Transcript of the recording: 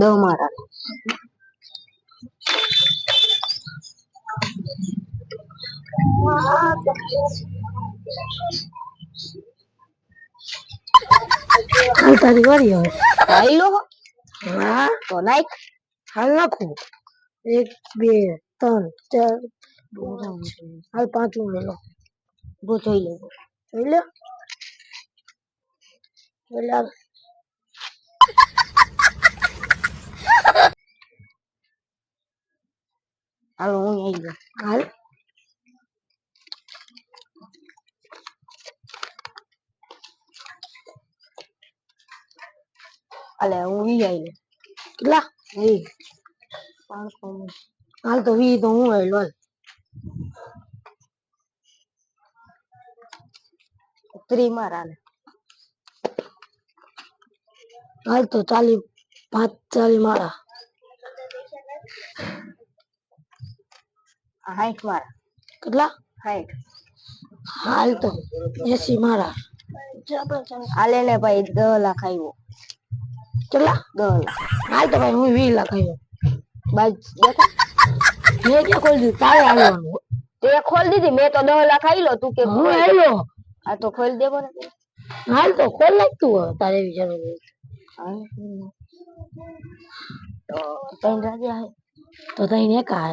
દહ મારા. હાલ તારી હવે. ખાઈ લો હા. તો નાખ હાલ નાખું. એક બે ત્રણ ચાર. હાલ પાંચમું લો ઊભો જોઈ લેજો. જોઈ લે જોઈ લે હાલો હું આવી ગયો હાલ હાલે હું ઈ આવી લે કેટલા ઈ પાંચસો હાલ તો વી તો હું આવી હાલ ત્રી મારા ને હાલ તો ચાલી પાંચ ચાલી મારા આ હાઈઠ મારા કેટલા? હાઈટ. હાલ તો એસી મારા. હાલે ને ભાઈ દહ લાખ આવ્યો કેટલા? દહ લાખ. હાલ તો ભાઈ હું વી લાખ આવ્યો બાજ દેખા મેં ક્યાં ખોલી દીધું તારે હાલવાનું. તે ખોલ દીધી મેં તો દહ લાખ આવી લો તું કે હું આવ્યો આ તો ખોલ દેવો ને હાલ તો ખોલ નાખતું તું તારે એવી જરૂર તો. ત્રણ રાજા તો તઈને એક હે.